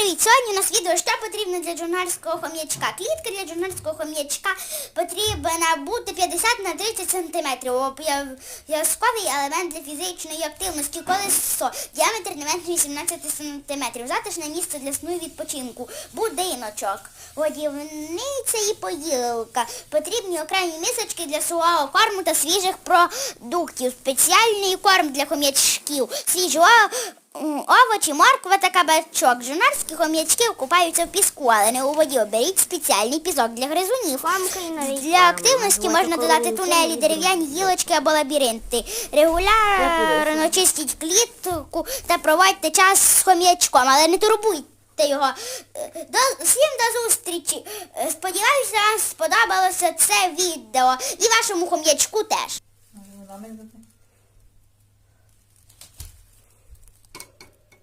привіт! Сьогодні у нас відео, що потрібно для журнальського хом'ячка. Клітка для журнальського хом'ячка потрібна бути 50 на 30 см. Обов'язковий елемент для фізичної активності колесо. Діаметр не менше 18 см. Затишне місце для сну і відпочинку. Будиночок. Годівниця і поїлка. Потрібні окремі мисочки для сухого корму та свіжих продуктів. Спеціальний корм для хом'ячків. Свіжі о- м, овочі, морква та кабачок. Журнальські хом'ячки купаються в піску, але не у воді. Оберіть спеціальний пісок для гризунів. Для активності можна додати тунелі, дерев'яні гілочки або лабіринти. Регулярно чистіть клітку та проводьте час з хом'ячком, але не турбуйте його. Е, До, всім до зустрічі. Е, Сподіваюся, вам сподобалося це відео. І вашому хом'ячку теж.